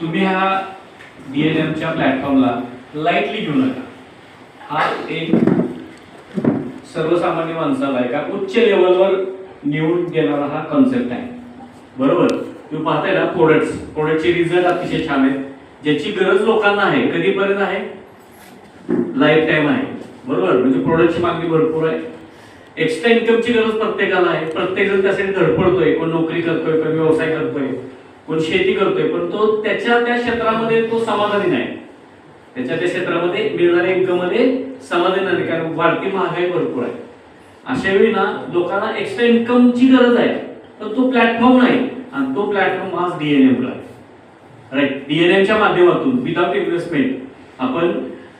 तुम्ही ह्या एमच्या प्लॅटफॉर्मला लाईटली घेऊ नका. हा एक सर्वसामान्य माणसाला आहे का उच्च लेवलवर निवडून देणारा हा कॉन्सेप्ट आहे. बरोबर? तुम्ही पाहताय ना प्रोडक्ट्स प्रोडक्टचे रिझल्ट अतिशय छान आहेत ज्याची गरज लोकांना आहे कधीपर्यंत आहे? लाईफ टाईम आहे. बरोबर? म्हणजे प्रोडक्टची मागणी भरपूर आहे. एक्स्ट्रा इन्कमची गरज प्रत्येकाला आहे. प्रत्येक जण त्यासाठी धडपडतोय. कोण नोकरी करतोय कोण व्यवसाय करतोय. कोण शेती करतोय पण तो त्याच्या त्या क्षेत्रामध्ये तो समाधानी नाही. त्याच्या त्या क्षेत्रामध्ये मिळणाऱ्या इन्कममध्ये समाधानी नाही कारण वाढती महागाई भरपूर आहे. अशा वेळी ना लोकांना एक्स्ट्रा इन्कमची गरज आहे तर तो प्लॅटफॉर्म नाही आणि तो प्लॅटफॉर्म आज डीएनएमला आहे. राईट डीएनएमच्या माध्यमातून विदाउट इन्व्हेस्टमेंट आपण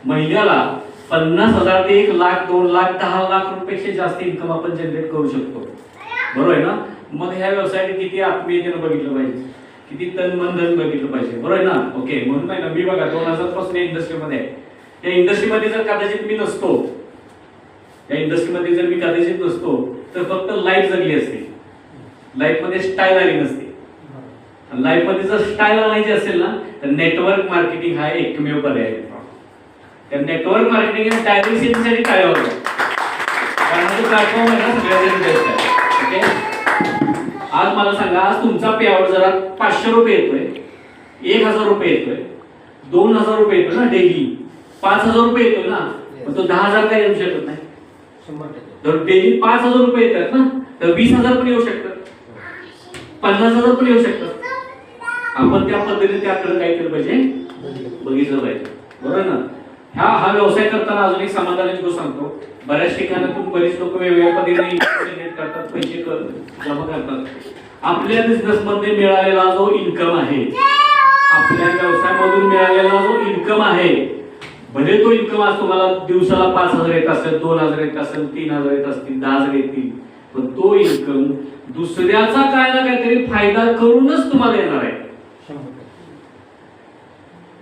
महिन्याला पन्नास हजार ते एक लाख दोन लाख दहा लाख रुपयापेक्षा जास्त इन्कम आपण जनरेट करू शकतो. बरोबर आहे ना? मग ह्या व्यवसायाने किती आत्मीयतेनं बघितलं पाहिजे. किती तन मन धन बघितलं पाहिजे. बरोबर आहे ना? ओके म्हणून नाही ना मी बघा दोन हजारपासून या इंडस्ट्रीमध्ये आहे. या इंडस्ट्रीमध्ये जर कदाचित मी नसतो या इंडस्ट्रीमध्ये जर मी कदाचित नसतो तर फक्त लाईफ जगली असते. लाईफमध्ये स्टाईल आली नसते. लाईफमध्ये जर स्टाईल आणायची असेल ना तर नेटवर्क मार्केटिंग हा एकमेव पर्याय आहे. त्या नेटवर्क मार्केटिंग आणि डायव्हर्सिटीसाठी काय होतं? कारण तो प्लॅटफॉर्म आहे ना आहे. ओके आज मला सांगा आज तुमचा पे आउट जरा पाचशे रुपये येतोय. एक हजार रुपये येतोय. दोन हजार रुपये येतोय ना डेली पाच हजार रुपये येतोय ना. पण तो दहा हजार काय येऊ शकत नाही? तर डेली पाच हजार रुपये येतात ना. तर वीस हजार पण येऊ शकतात. पन्नास हजार पण येऊ शकतात. आपण त्या पद्धतीने त्याकडे काय केलं पाहिजे? बघितलं पाहिजे. बरोबर ना? हा हा व्यवसाय करताना अजून एक समाधानाची गोष्ट सांगतो. बऱ्याच ठिकाणातून बरीच लोक वेगवेगळ्या पद्धतीने जनरेट करतात पैसे कर जमा करतात. आपल्या बिझनेस मध्ये मिळालेला जो इन्कम आहे आपल्या व्यवसायामधून मिळालेला जो इन्कम आहे भले तो इन्कम आज तुम्हाला दिवसाला पाच हजार येत असेल दोन हजार येत असेल तीन हजार येत असतील दहा हजार येतील पण तो इन्कम दुसऱ्याचा काय ना काहीतरी फायदा करूनच तुम्हाला येणार आहे.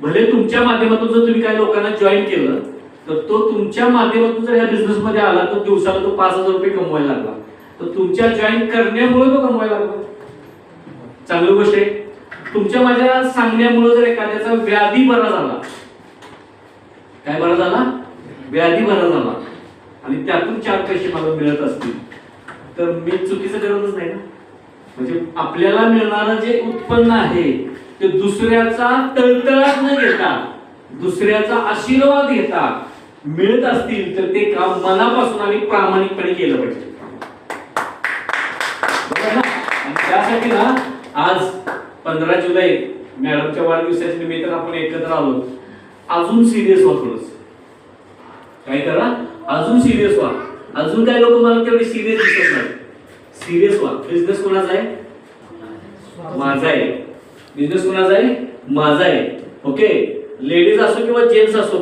भले तुमच्या माध्यमातून जर तुम्ही काही लोकांना जॉईन केलं तर तो तुमच्या माध्यमातून जर ह्या बिझनेस मध्ये आला तर दिवसाला तो पाच हजार रुपये कमवायला लागला. तर तुमच्या जॉईन करण्यामुळे तो कमवायला लागला. चांगली गोष्ट आहे. तुमच्या माझ्या सांगण्यामुळे जर एखाद्याचा व्याधी बरा झाला काय बरा झाला? व्याधी बरा झाला. आणि त्यातून चार पैसे मला मिळत असतील तर मी चुकीचं करतच नाही ना. म्हणजे आपल्याला मिळणारं जे उत्पन्न आहे ते दुसऱ्याचा तळतळाट न घेता दुसऱ्याचा आशीर्वाद घेता मिळत असतील तर ते काम मनापासून आणि प्रामाणिकपणे केलं पाहिजे. त्यासाठी ना आज पंधरा जुलै मॅडमच्या वाढदिवसाच्या निमित्तानं आपण एकत्र आलो. अजून सिरियस व्हा थोडस. काय करा? अजून सिरियस व्हा. अजून काय लोक मला तेवढे सिरियस दिसत नाही सिरियस व्हा. बिझनेस कोणाचा आहे? माझा आहे. बिझनेस कोणाचा आहे? माझा आहे. ओके लेडीज असो किंवा जेंट्स असो